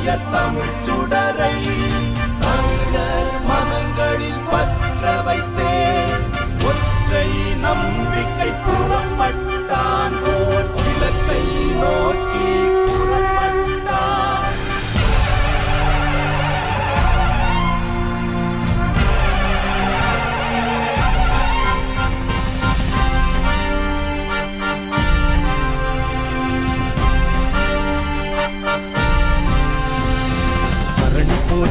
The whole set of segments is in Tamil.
தூய தமிழ் சுடரை.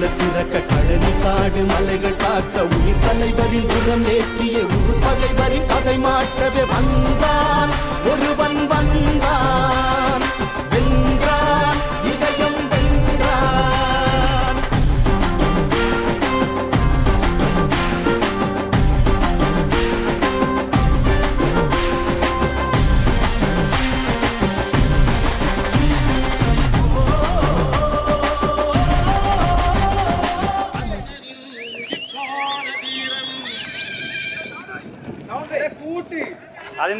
மல சிறக்க கழனி காடு மலைகள் காத்த உயிர் தலைவரின் புறம் ஏற்றிய உரு பகைவரின் கதை மாற்றவே வந்தான். ஒருவன் வந்தான்.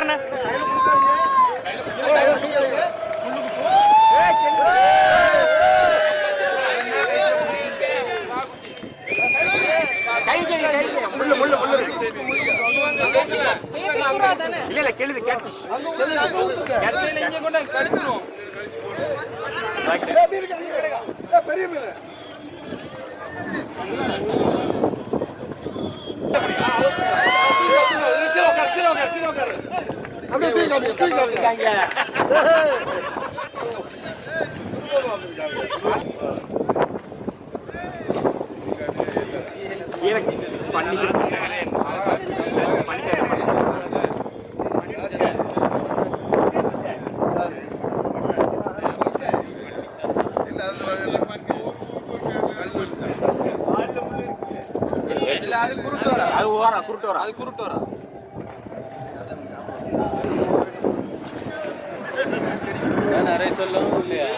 உட்கார சொல்றாங்க உட்காருங்க கை கை கை முள்ளு முள்ளு முள்ளு இல்ல இல்ல கேளுது கேட்டு இங்க கொண்டு கடிச்சிரும் அது குருட்டு வர குருட்டு வர அது குருட்டு வர நிறைய சொல்லும் இல்லையா?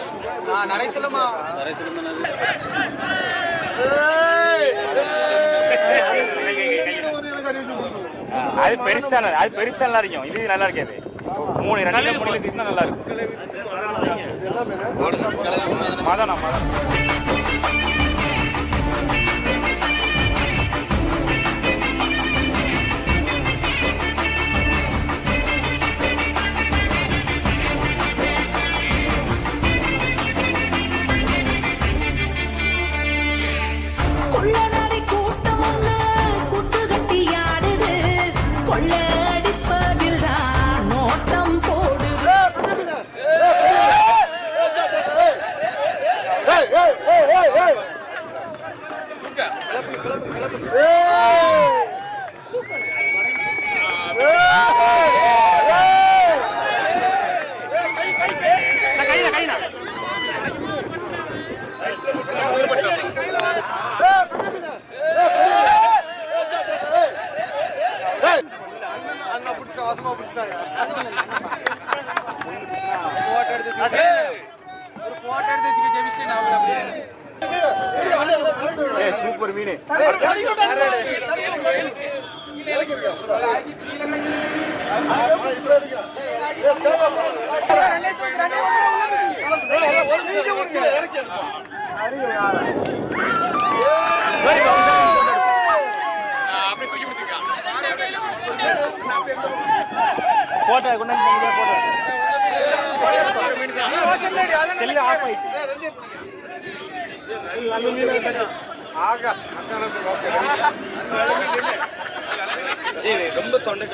நிறைய சொல்லுமா நிறைய சொல்லும் அது பெருசா அது பெருசா நல்லா இருக்கும். இது நல்லா இருக்காது மூணு ரெண்டு மூணு சீசன் நல்லா இருக்கும். மதனா மதனா. சூப்பர் மீன். போட்டோ கொண்டு வந்து போட்டோ. செல்லு ஆஃப் ஆயிட்டு ரொம்ப தொண்டை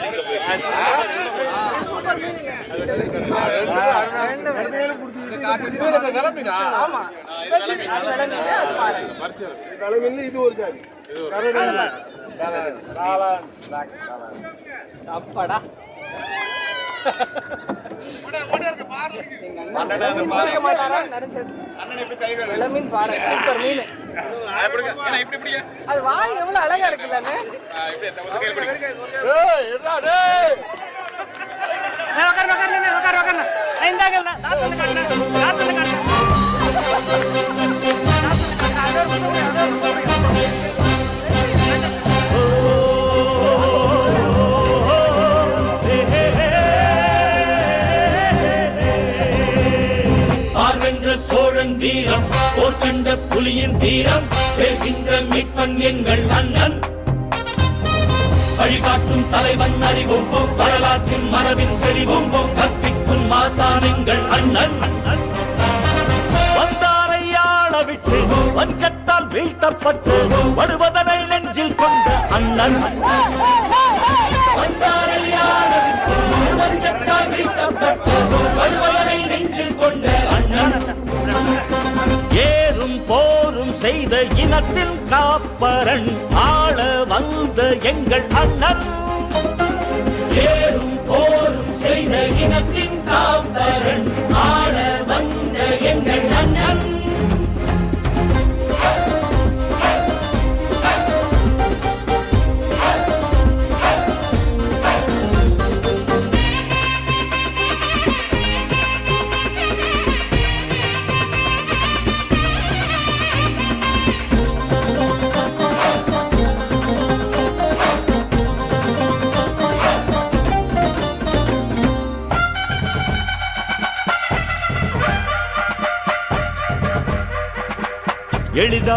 அப்பாடா மீன் அது வாய் எவ்வளவு அழகா இருக்குல்ல உட்காரு உட்காரு உட்காரு உட்காரு இந்தாங்க நான் வந்து காட்டுறேன் காட்டுறேன் ஆர்வென்ற சோழன் வீரம் போர் கண்ட புலியின் தீரம் சேர்கின்ற மீட்பன் எங்கள் அண்ணன். வழிகாட்டும் தலைவன் அறிவும் வரலாற்றின் மரபின் செறிவும் கற்பிக்கும் மாசான் எங்கள் அண்ணன். வந்தாரை விட்டு வஞ்சத்தால் வீழ்த்தப்பட்டு வருவதனை நெஞ்சில் கொண்ட அண்ணன். வந்தாரை விட்டு வஞ்சத்தால் வீழ்த்தப்பட்டு வருவதனை நெஞ்சில் கொண்ட ஏறும் போரும் செய்த இனத்தின் காப்பரன் ஆள வந்த எங்கள் அண்ணன். ஏறும் போரும் செய்த இனத்தின் காப்பரன்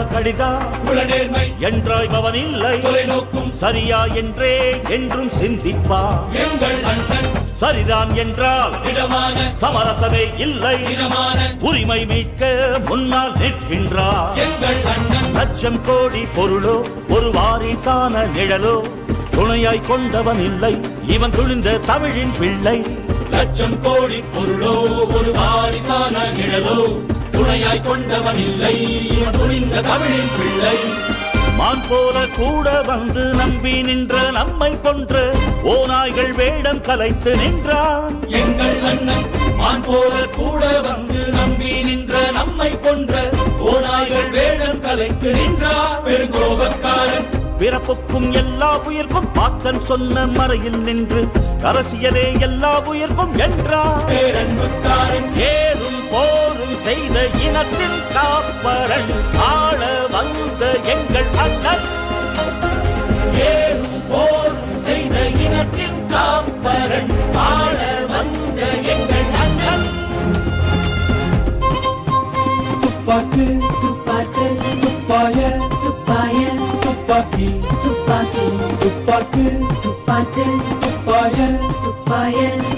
கடிதா உளநேர்மை. என்றாய் பவன் இல்லை தொலைநோக்கும். சரியா என்றே என்றும் சிந்திப்பா. எங்கள் அண்ணன். சரிதான் என்றால் இடமான சமரசமே இல்லை. உரிமை மீட்க முன்னால் நிற்கின்றார் லட்சம் கோடி பொருளோ ஒரு வாரிசான நிழலோ துணையாய் கொண்டவன் இல்லை. இவன் துணிந்த தமிழின் பிள்ளை. லட்சம் கோடி பொருளோ ஒரு வாரிசான நிழலோ துணையாய் கொண்டவன் இல்லை. இவன் துணிந்த தமிழின் பிள்ளை. மான் போல கூட வந்து நம்பி நின்ற நம்மை கொன்ற ஓநாய்கள் வேடம் கலைத்து நின்றான். எங்கள் அண்ணன் மான் போல கூட வந்து நம்பி நின்ற நம்மை கொன்ற ஓநாய்கள் வேடம் கலைத்து நின்றார் பெருங்கோபக்காரன் பிறப்புக்கும் எல்லா உயிர்க்கும் பாத்தன் சொன்ன மறையில் நின்று அரசியலே எல்லா உயிர்க்கும் என்றார். ஏறும் போரும் செய்த இனத்தின் காப்பரன். துப்பாக்கு. துப்பாக்கு. துப்பாய. துப்பாய.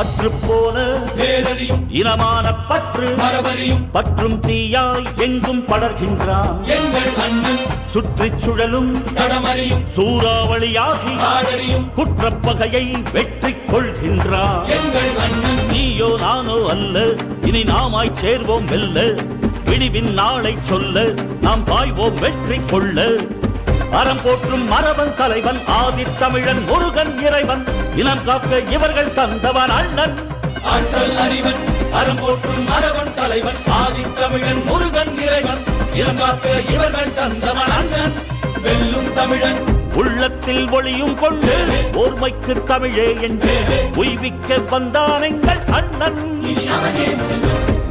அற்று போன பேரறியும் இனமான பற்று மரபறியும் பற்றும் தீயாய் எங்கும் படர்கின்றான். எங்கள் அண்ணன் சுற்றிச் சுழலும் தடமறியும் சூறாவளியாகி பாடறியும் குற்றப்பகையை வெற்றி கொள்கின்றான். எங்கள் அண்ணன் நீயோ நானோ அல்ல இனி நாமாய் சேர்வோம் வெல்ல விடிவின் நாளை சொல்ல நாம் பாய்வோம் வெற்றி கொள்ள. அறம் போற்றும் மரபன் தலைவன் ஆதித்தமிழன் முருகன் இறைவன். இளம் காக்க இவர்கள் தந்தவன் அண்ணன். ஆற்றல் அறிவன் அறம் போற்றும் மரவன் தலைவன் ஆதித்தமிழன் முருகன் இறைவன். இளங்காக்க இவர்கள் தந்தவன் அண்ணன். வெல்லும் தமிழன் உள்ளத்தில் ஒளியும் கொண்டு ஓர்மைக்கு தமிழே என்று உய்விக்க வந்தான் எங்கள் அண்ணன்.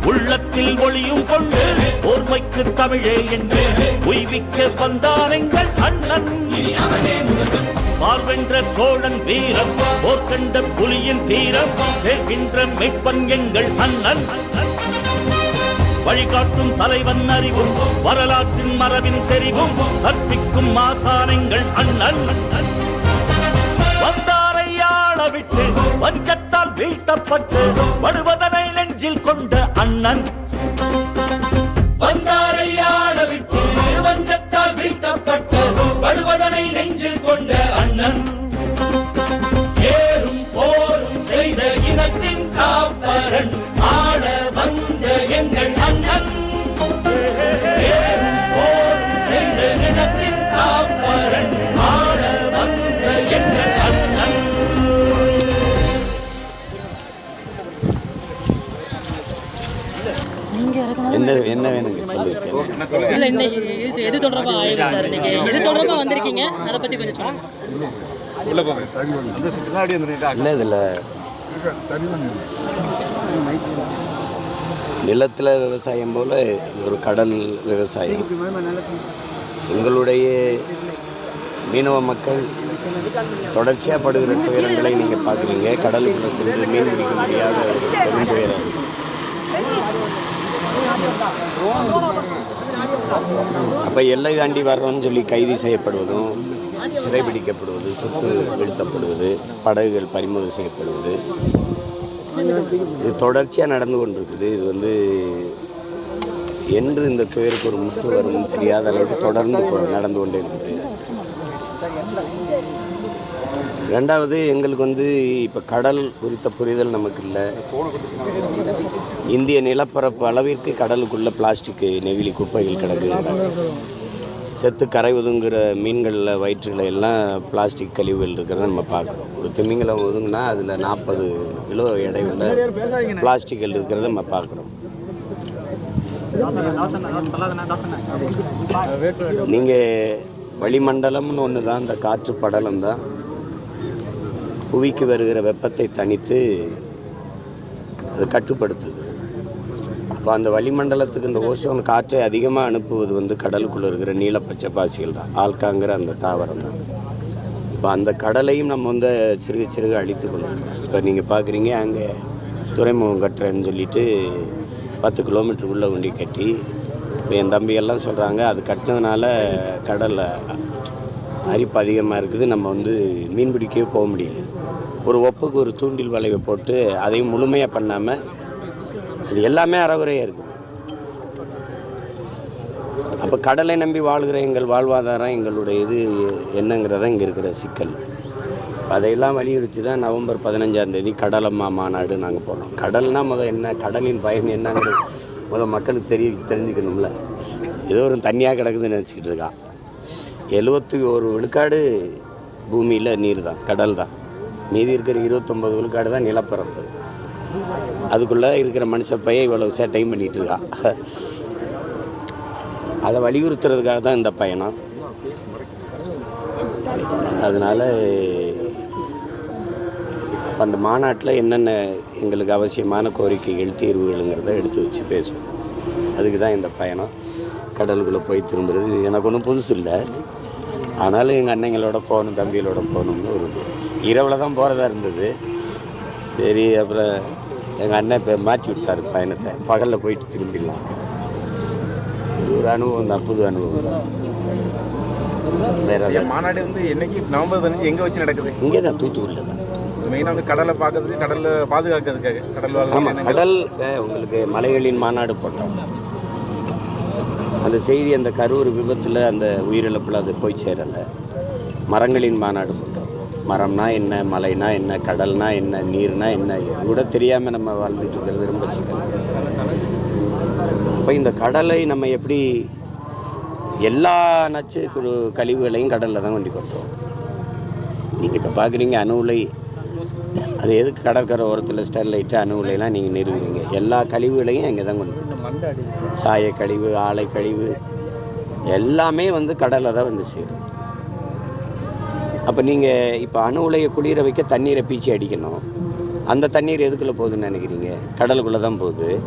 உள்ளத்தில் ஒளியும் கொண்டு ஓர்மைக்கு தமிழே என்று உய்விக்க வந்தான் எங்கள் அண்ணன். பார்வென்ற சோழன் வீரம் போர்க்கண்ட புலியின் தீரம் சேர்கின்ற மெய்ப்பன் எங்கள் அண்ணன். வழிகாட்டும் தலைவன் அறிவும் வரலாற்றின் மரபின் செறிவும் கற்பிக்கும் மாசானங்கள் அண்ணன். வந்தாரை ஆள விட்டு வஞ்சத்தால் வீழ்த்தப்பட்டு படுவதனை நெஞ்சில் கொண்ட அண்ணன். வந்தாரை விட்டு வஞ்சத்தால் வீழ்த்தப்பட்டு என்ன என்ன வேணுங்க? சொல்லியிருக்கேன் இல்ல இன்னைக்கு இது எது தொடர்பா ஆயிடுது சார் இன்னைக்கு? எது தொடர்பா வந்திருக்கீங்க? அதை பத்தி கொஞ்சம் சொல்லுங்க. இல்லை இதில் நிலத்தில் விவசாயம் போல் ஒரு கடல் விவசாயம். எங்களுடைய மீனவ மக்கள் தொடர்ச்சியாக படுகிற துயரங்களை நீங்கள் பார்க்குறீங்க. கடலுக்குள்ளே சென்று மீன் பிடிக்க முடியாத ஒரு பெரும் துயரம் அப்போ எல்லை தாண்டி வர்றோம்னு சொல்லி கைது செய்யப்படுவதும் சிறைபிடிக்கப்படுவது சொத்து வீழ்த்தப்படுவது படகுகள் பறிமுதல் செய்யப்படுவது இது தொடர்ச்சியாக நடந்து கொண்டிருக்குது. இது வந்து என்று இந்த துயருக்கு ஒரு முற்று வரும்னு தெரியாத அளவுக்கு தொடர்ந்து நடந்து கொண்டே இருக்குது. ரெண்டாவது எங்களுக்கு வந்து இப்போ கடல் குறித்த புரிதல் நமக்கு இல்லை இந்திய நிலப்பரப்பு அளவிற்கு கடலுக்குள்ள பிளாஸ்டிக் நெகிழி குப்பைகள் கிடக்குங்கிறாங்க செத்து கரை ஒதுங்குற மீன்களில் வயிற்றுல எல்லாம் பிளாஸ்டிக் கழிவுகள் இருக்கிறத நம்ம பார்க்குறோம். ஒரு திமிங்கலம் ஒதுங்கினா அதில் நாற்பது கிலோ உள்ள பிளாஸ்டிக்கள் இருக்கிறத நம்ம பார்க்குறோம். நீங்கள் வளிமண்டலம்னு ஒன்று தான் இந்த காற்று படலம் தான். புவிக்கு வருகிற வெப்பத்தை தணித்து அது கட்டுப்படுத்துது. அப்போ அந்த வளிமண்டலத்துக்கு இந்த ஓசோன் காற்றை அதிகமாக அனுப்புவது வந்து கடலுக்குள்ளே இருக்கிற நீலப்பச்சை பாசிகள் தான். ஆல்காங்கிற அந்த தாவரம் தான். இப்போ அந்த கடலையும் நம்ம வந்து சிறுக சிறுக அழித்து கொண்டு இப்போ நீங்கள் பார்க்குறீங்க அங்கே துறைமுகம் கட்டுறேன்னு சொல்லிட்டு பத்து கிலோமீட்டருக்குள்ளே வண்டி கட்டி இப்போ என் தம்பியெல்லாம் சொல்கிறாங்க அது கட்டினதுனால கடலை அரிப்பு அதிகமாக இருக்குது நம்ம வந்து மீன் பிடிக்கவே போக முடியல. ஒரு ஒப்புக்கு ஒரு தூண்டில் வளைவை போட்டு அதையும் முழுமையாக பண்ணாமல் இது எல்லாமே அறகுறையாக இருக்குது. அப்போ கடலை நம்பி வாழ்கிற எங்கள் வாழ்வாதாரம் எங்களுடைய இது என்னங்கிறத இங்கே இருக்கிற சிக்கல். அதையெல்லாம் வலியுறுத்தி தான் நவம்பர் பதினஞ்சாம் தேதி கடலம்மா மாநாடு நாங்கள் போனோம். கடல்னால் முதல் என்ன கடலின் பயன் என்னங்கிறது முதல் மக்களுக்கு தெரிய தெரிஞ்சுக்கணும்ல. ஏதோ ஒரு தண்ணியாக கிடக்குதுன்னு நினச்சிக்கிட்டு இருக்கான் எழுபத்தி ஒரு விழுக்காடு பூமியில் நீர் தான் கடல் தான். மீதி இருக்கிற இருபத்தொம்பது விழுக்காடு தான் நிலப்பரப்பு. அதுக்குள்ளே இருக்கிற மனுஷ பையன் இவ்வளோ சேட்டையும் பண்ணிகிட்டு இருக்கான். அதை வலியுறுத்துறதுக்காக தான் இந்த பயணம் அதனால் அந்த மாநாட்டில் என்னென்ன எங்களுக்கு அவசியமான கோரிக்கைகள் தீர்வுகளுங்கிறத எடுத்து வச்சு பேசுவோம். அதுக்கு தான் இந்த பயணம் கடலுக்குள்ளே போய் திரும்புறது. எனக்கு ஒன்றும் புதுசு இல்லை. ஆனாலும் எங்கள் அண்ணங்களோட போகணும் தம்பிகளோட போகணும்னு ஒரு இரவில் தான் போகிறதா இருந்தது. சரி அப்புறம் எங்கள் அண்ணன் இப்போ மாற்றி விட்டார் பயணத்தை. பகலில் போயிட்டு திரும்பிடலாம். இது ஒரு அனுபவம் தான் புது அனுபவம் தான். வேற மாநாடு வந்து என்னைக்கு? நவம்பர் பதினஞ்சு எங்கே வச்சு நடக்குது? இங்கே தான் தூத்துக்குடியில் தான். மெயினாக வந்து கடலை பார்க்கறதுக்கு கடலில் பாதுகாக்கிறதுக்காக கடல் ஆமாம் கடல் உங்களுக்கு மலைகளின் மாநாடு போட்டோம். அந்த செய்தி அந்த கரூர் விபத்தில் அந்த உயிரிழப்பில் அது போய் சேரலை. மரங்களின் மாநாடு போட்டோம். மரம்னா என்ன மலைனா என்ன கடல்னா என்ன நீர்னா என்ன இது கூட தெரியாமல் நம்ம வாழ்ந்துட்டு இருக்கிறது ரொம்ப சிக்கல். அப்போ இந்த கடலை நம்ம எப்படி எல்லா நச்சு குழு கழிவுகளையும் கடலில் தான் கொண்டு கொட்டுறோம் நீங்கள் இப்போ பார்க்குறீங்க அணு உலை. அது எதுக்கு கடற்கரை ஓரத்தில் ஸ்டெர்லைட்டு அணு உலையெல்லாம் நீங்கள் நிறுவீங்க எல்லா கழிவுகளையும் இங்கே தான் கொண்டு சாய கழிவு ஆலை கழிவு எல்லாமே வந்து கடலில் தான் வந்து சேருது. அப்போ நீங்கள் இப்போ அணு உலையை குளிர வைக்க தண்ணீரை பீச்சி அடிக்கணும். அந்த தண்ணீர் எதுக்குள்ளே போகுதுன்னு நினைக்கிறீங்க? கடலுக்குள்ளே தான் போகுது.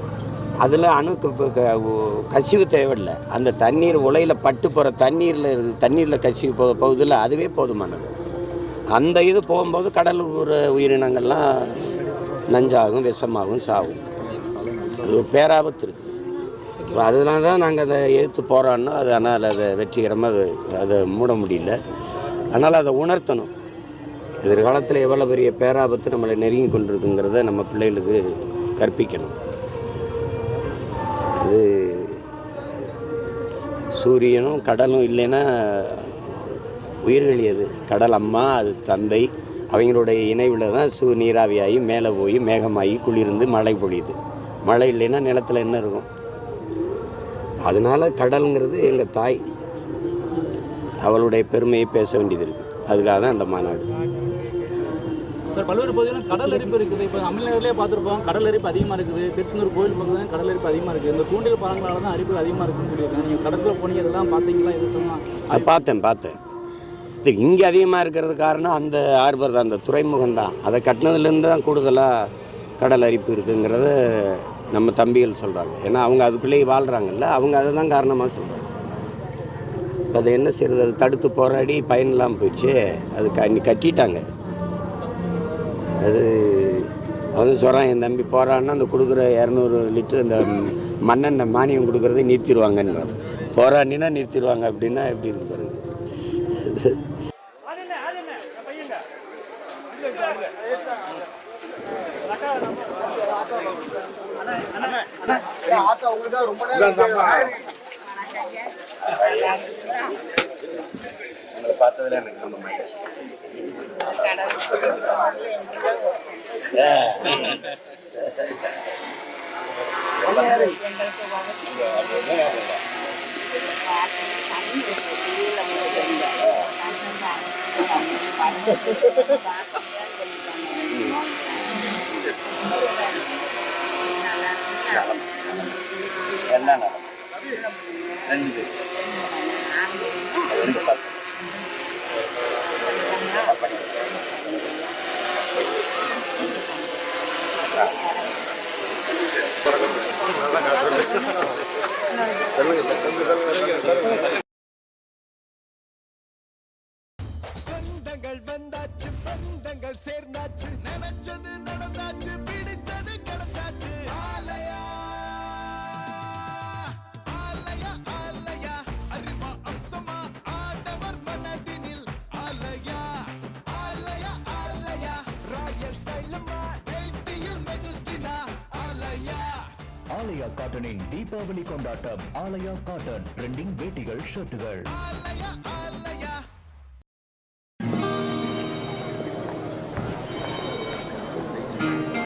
அதில் அணுக்கு க- கசிவு தேவையில்லை. அந்த தண்ணீர் உலையில் பட்டு போகிற தண்ணீரில் தண்ணீரில் கசிவு போ போகுதில்ல அதுவே போதுமானது. அந்த இது போகும்போது கடல் ஊற உயிரினங்கள்லாம் நஞ்சாகும் விஷமாகும் சாகும். அது ஒரு பேராபத்து இருக்குது அதனால தான் நாங்கள் அதை எதிர்த்து போகிறோன்னோ அது ஆனால் அதை வெற்றிகரமாக அதை மூட முடியல. அதனால் அதை உணர்த்தணும். எதிர்காலத்தில் எவ்வளோ பெரிய பேராபத்து நம்மளை நெருங்கி கொண்டிருக்குங்கிறத நம்ம பிள்ளைகளுக்கு கற்பிக்கணும். அது சூரியனும் கடலும் இல்லைன்னா உயிர்கள் எது கடல் அம்மா அது தந்தை. அவங்களுடைய இணைவில் தான் சூ நீராவியாகி மேலே போய் மேகமாகி குளிர்ந்து மழை பொழியுது. மழை இல்லைன்னா நிலத்தில் என்ன இருக்கும்? அதனால் கடலுங்கிறது எங்கள் தாய். அவளுடைய பெருமையை பேச வேண்டியது இருக்குது அதுக்காக தான் அந்த மாநாடு. சார் பல்வேறு பகுதிகளிலும் கடல் அரிப்பு இருக்குது. இப்போ தமிழ்நாட்டிலே பார்த்துருப்போம் கடல் அரிப்பு அதிகமாக இருக்குது. திருச்செந்தூர் கோயில் பக்கத்தில் கடல் அரிப்பு அதிகமாக இருக்குது. இந்த தூண்டில் பாலங்களால தான் அரிப்பு அதிகமாக இருக்குன்னு சொல்லியிருக்காங்க. நீங்கள் கடற்கரை போனீங்க இதெல்லாம் பார்த்தீங்களா? இது சொன்னால் அது பார்த்தேன் பார்த்தேன். இது இங்கே அதிகமாக இருக்கிறது காரணம் அந்த ஹார்பர் தான் அந்த துறைமுகம் தான். அதை கட்டினதுலேருந்து தான் கூடுதலாக கடல் அரிப்பு இருக்குங்கிறத நம்ம தம்பிகள் சொல்கிறாங்க ஏன்னா அவங்க அதுக்குள்ளேயே வாழ்கிறாங்கல்ல அவங்க அதை தான் காரணமாக சொல்கிறாங்க இப்போ அதை என்ன செய்யறது அது தடுத்து போராடி பயன் இல்லாமல் போயிடுச்சு அது க கட்டிட்டாங்க அது அவன் சொல்கிறான் என் தம்பி போறான்னா அந்த கொடுக்குற இரநூறு லிட்டர் அந்த மண்ணெண்ணெய் மானியம் கொடுக்குறதை நிறுத்திடுவாங்கன்னு போராடினா நிறுத்திடுவாங்க அப்படின்னா எப்படி இருக்கு பாருங்க உங்களை பார்த்ததுல எனக்கு ரொம்ப மகிழ்ச்சி. நலம் ரெண்டு ரெண்டு Gracias. தீபாவளி கொண்டாட்டம். ஆலயா காட்டன் ட்ரெண்டிங் வேட்டிகள் ஷர்ட்டுகள்.